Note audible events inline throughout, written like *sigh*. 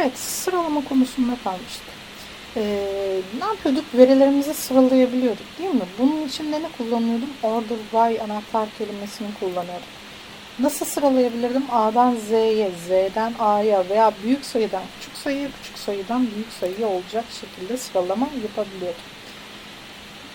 Evet, sıralama konusunda kalmıştık. Ee, ne yapıyorduk? Verilerimizi sıralayabiliyorduk değil mi? Bunun için de ne kullanıyordum? Order by anahtar kelimesini kullanıyordum. Nasıl sıralayabilirdim? A'dan Z'ye, Z'den A'ya veya büyük sayıdan küçük sayıya, küçük sayıdan büyük sayıya olacak şekilde sıralama yapabiliyordum.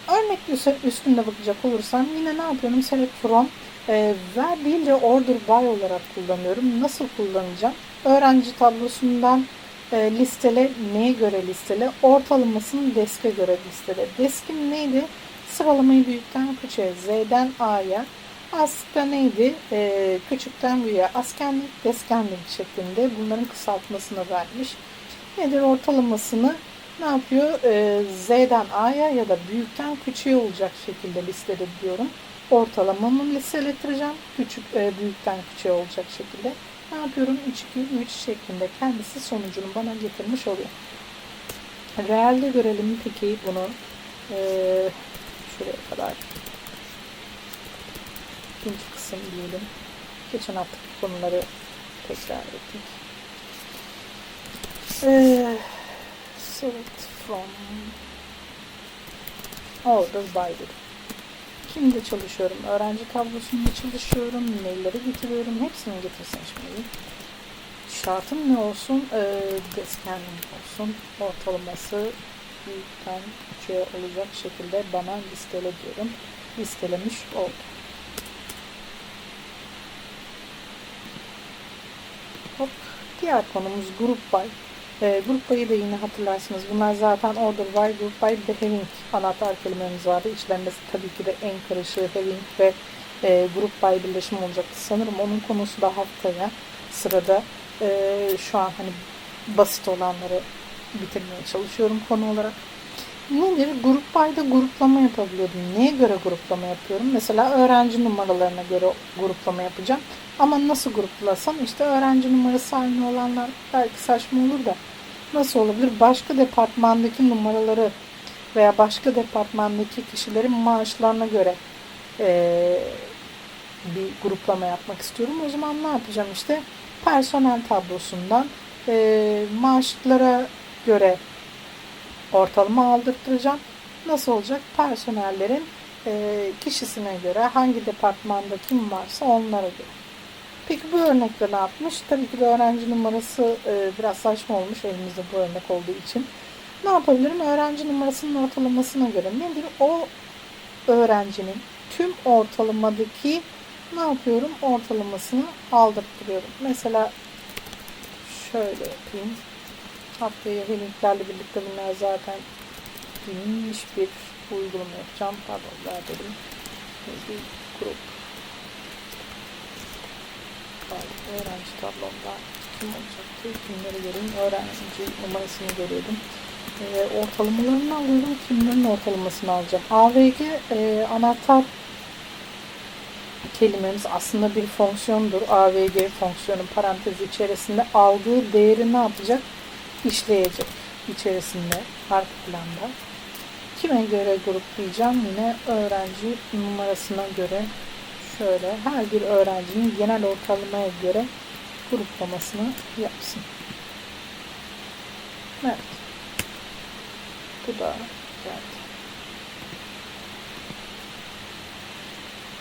Örnek üstünde bakacak olursam yine ne yapıyorum? Select from e, ver değil de order by olarak kullanıyorum. Nasıl kullanacağım? Öğrenci tablosundan e, listele neye göre listele? Ortalamasını deske göre listele. Deskim neydi? Sıralamayı büyükten küçüğe, Z'den A'ya. Ask'ta neydi? E, küçükten büyüğe. Askenlik, deskenlik şeklinde bunların kısaltmasını vermiş. Nedir? Ortalamasını ne yapıyor? E, Z'den A'ya ya da büyükten küçüğe olacak şekilde listele diyorum. Ortalamamı listelettireceğim. Küçük, e, büyükten küçüğe olacak şekilde. Ne yapıyorum? 3, 2, 3 şeklinde kendisi sonucunu bana getirmiş oluyor. Realde görelim peki bunu. Ee, şuraya kadar. İkinci kısım diyelim. Geçen haftaki konuları tekrar ettik. Ee, select from order by dedim. Kimde çalışıyorum? Öğrenci tablosunda çalışıyorum. Mailleri getiriyorum. Hepsini getirsin şimdi. Şartım ne olsun? Ee, deskenlik olsun. Ortalaması büyükten küçüğe olacak şekilde bana listele diyorum. Listelemiş oldum. Hop. Diğer konumuz grup by. E, grup by'ı da yine hatırlarsınız. Bunlar zaten order by, group by, having anahtar kelimemiz vardı. İçlerinde tabii ki de en karışığı having ve e, grup by birleşimi olacaktı. Sanırım onun konusu da haftaya sırada. E, şu an hani basit olanları bitirmeye çalışıyorum konu olarak. Nedir? Grup by'da gruplama yapabiliyordum. Neye göre gruplama yapıyorum? Mesela öğrenci numaralarına göre gruplama yapacağım. Ama nasıl gruplasam işte öğrenci numarası aynı olanlar belki saçma olur da nasıl olabilir? Başka departmandaki numaraları veya başka departmandaki kişilerin maaşlarına göre ee, bir gruplama yapmak istiyorum. O zaman ne yapacağım işte personel tablosundan e, maaşlara göre ortalama aldırtacağım. Nasıl olacak? Personellerin e, kişisine göre hangi departmanda kim varsa onlara göre. Peki bu örnekte ne yapmış? Tabii ki de öğrenci numarası e, biraz saçma olmuş elimizde bu örnek olduğu için. Ne yapabilirim? Öğrenci numarasının ortalamasına göre nedir? O öğrencinin tüm ortalamadaki ne yapıyorum? Ortalamasını aldırtırıyorum. Mesela şöyle yapayım. Haftaya linklerle birlikte bunlar zaten geniş bir uygulama yapacağım. Pardon ver dedim. Bir grup öğrenci tablomda kim olacaktı? Kimleri göreyim? Öğrenci numarasını görüyordum. E, ortalamalarını alıyorum. Kimlerin ortalamasını alacağım? AVG e, anahtar kelimemiz aslında bir fonksiyondur. AVG fonksiyonu parantezi içerisinde aldığı değeri ne yapacak? İşleyecek içerisinde arka planda. Kime göre gruplayacağım? Yine öğrenci numarasına göre şöyle her bir öğrencinin genel ortalamaya göre gruplamasını yapsın. Evet. Bu da geldi.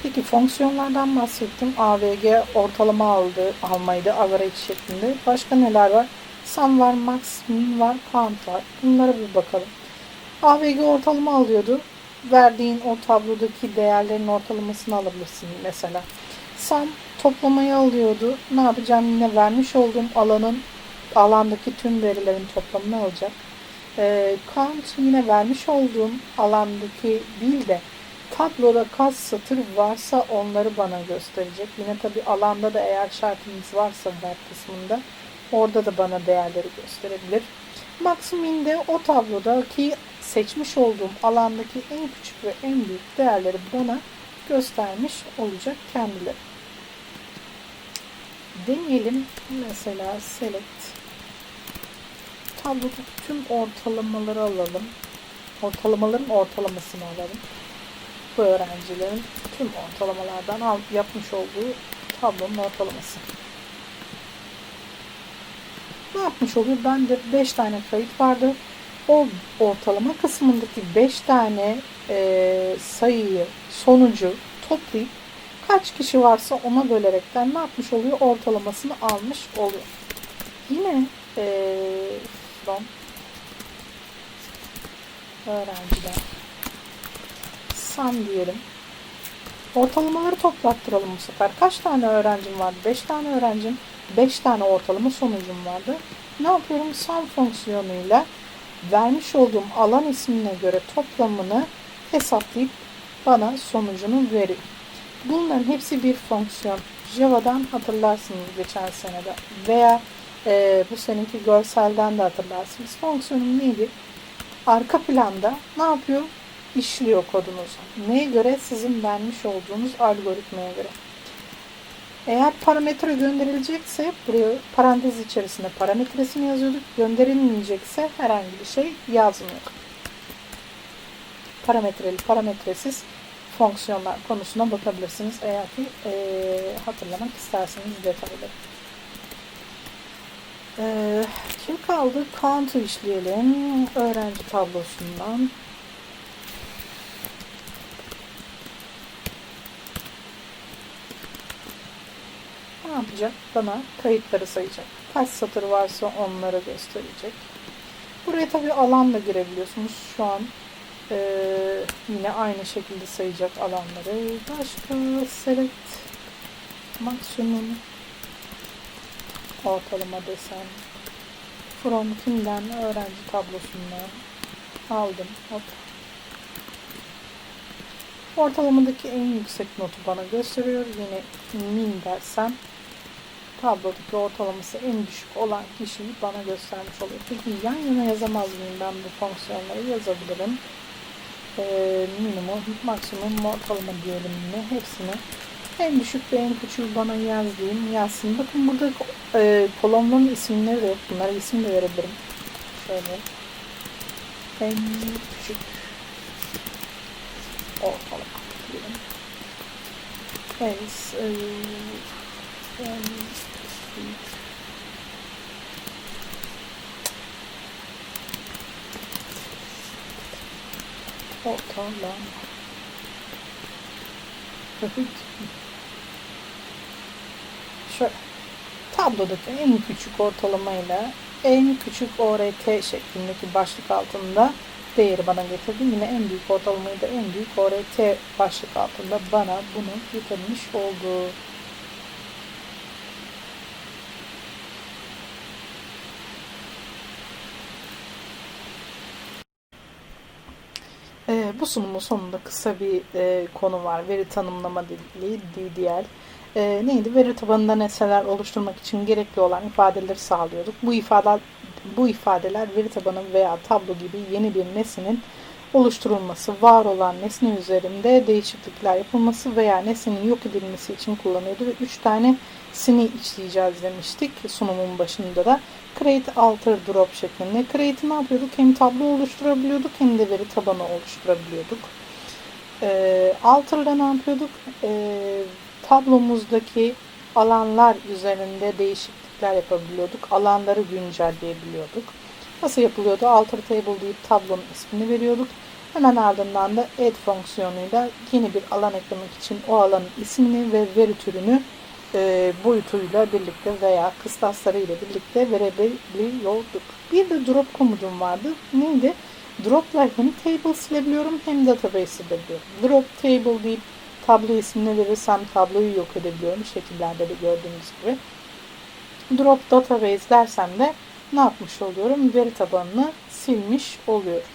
Peki fonksiyonlardan bahsettim. AVG ortalama aldı, almaydı average şeklinde. Başka neler var? Sum var, max, min var, count var. Bunlara bir bakalım. AVG ortalama alıyordu verdiğin o tablodaki değerlerin ortalamasını alabilirsin mesela. Sum toplamayı alıyordu. Ne yapacağım? Yine vermiş olduğum alanın alandaki tüm verilerin toplamını alacak. E, count yine vermiş olduğum alandaki değil de tabloda kaç satır varsa onları bana gösterecek. Yine tabi alanda da eğer şartımız varsa ver kısmında orada da bana değerleri gösterebilir. Maksimum de o tablodaki seçmiş olduğum alandaki en küçük ve en büyük değerleri bana göstermiş olacak kendileri. Deneyelim. Mesela select tablodaki tüm ortalamaları alalım. Ortalamaların ortalamasını alalım. Bu öğrencilerin tüm ortalamalardan al, yapmış olduğu tablonun ortalaması. Ne yapmış oluyor? Bende 5 tane kayıt vardı. O ortalama kısmındaki 5 tane e, sayıyı, sonucu toplayıp kaç kişi varsa ona bölerekten ne yapmış oluyor? Ortalamasını almış oluyor. Yine e, from öğrenciler sam diyelim. Ortalamaları toplattıralım bu sefer. Kaç tane öğrencim vardı? 5 tane öğrencim, 5 tane ortalama sonucum vardı. Ne yapıyorum? Sum fonksiyonuyla vermiş olduğum alan ismine göre toplamını hesaplayıp bana sonucunu veriyor. Bunların hepsi bir fonksiyon. Java'dan hatırlarsınız geçen senede veya e, bu seninki görselden de hatırlarsınız. Fonksiyonun neydi? Arka planda ne yapıyor? İşliyor kodunuzu. Neye göre? Sizin vermiş olduğunuz algoritmaya göre. Eğer parametre gönderilecekse buraya parantez içerisinde parametresini yazıyorduk. Gönderilmeyecekse herhangi bir şey yazmıyor. Parametreli, parametresiz fonksiyonlar konusuna bakabilirsiniz eğer ki e, hatırlamak isterseniz detayları. E, kim kaldı? Count'u işleyelim. Öğrenci tablosundan. Yapacak? Bana kayıtları sayacak. Kaç satır varsa onları gösterecek. Buraya tabii alan da girebiliyorsunuz. Şu an ee, yine aynı şekilde sayacak alanları. Başka select maksimum ortalama desen from kimden öğrenci tablosundan aldım. Hop. Ortalamadaki en yüksek notu bana gösteriyor. Yine min dersem tablodaki ortalaması en düşük olan kişiyi bana göstermiş oluyor. Peki yan yana yazamaz mıyım ben bu fonksiyonları yazabilirim. Ee, minimum, maksimum, ortalama diyelim yine hepsini. En düşük ve en küçüğü bana yaz diyeyim yazsın. Bakın burada e, kolonların isimleri de yok. Bunlara isim de verebilirim. Şöyle. En küçük ortalama diyelim. Es, e, en ortalama. *laughs* Şöyle. Tablodaki en küçük ortalamayla en küçük ORT şeklindeki başlık altında değeri bana getirdi. Yine en büyük ortalamayı da en büyük ORT başlık altında bana bunu getirmiş oldu. E, bu sunumun sonunda kısa bir e, konu var. Veri tanımlama dili DDL. E, neydi? Veri tabanında nesneler oluşturmak için gerekli olan ifadeleri sağlıyorduk. Bu ifadeler, bu ifadeler veri tabanı veya tablo gibi yeni bir nesnenin oluşturulması, var olan nesne üzerinde değişiklikler yapılması veya nesnenin yok edilmesi için kullanıyordu. Ve 3 tane sini işleyeceğiz demiştik sunumun başında da. Create, Alter, Drop şeklinde. Create'i ne yapıyorduk? Hem tablo oluşturabiliyorduk hem de veri tabanı oluşturabiliyorduk. E, Alter'da ne yapıyorduk? E, tablomuzdaki alanlar üzerinde değişiklikler yapabiliyorduk. Alanları güncelleyebiliyorduk. Nasıl yapılıyordu? Alter table deyip tablonun ismini veriyorduk. Hemen ardından da add fonksiyonuyla yeni bir alan eklemek için o alanın ismini ve veri türünü e, boyutuyla birlikte veya kıstaslarıyla birlikte verebiliyorduk. Bir de drop komutum vardı. Neydi? Drop'la hem table silebiliyorum hem database silebiliyorum. Drop table deyip tablo ismini verirsem tabloyu yok edebiliyorum. Şekillerde de gördüğünüz gibi. Drop database dersem de ne yapmış oluyorum? Veri tabanını silmiş oluyorum.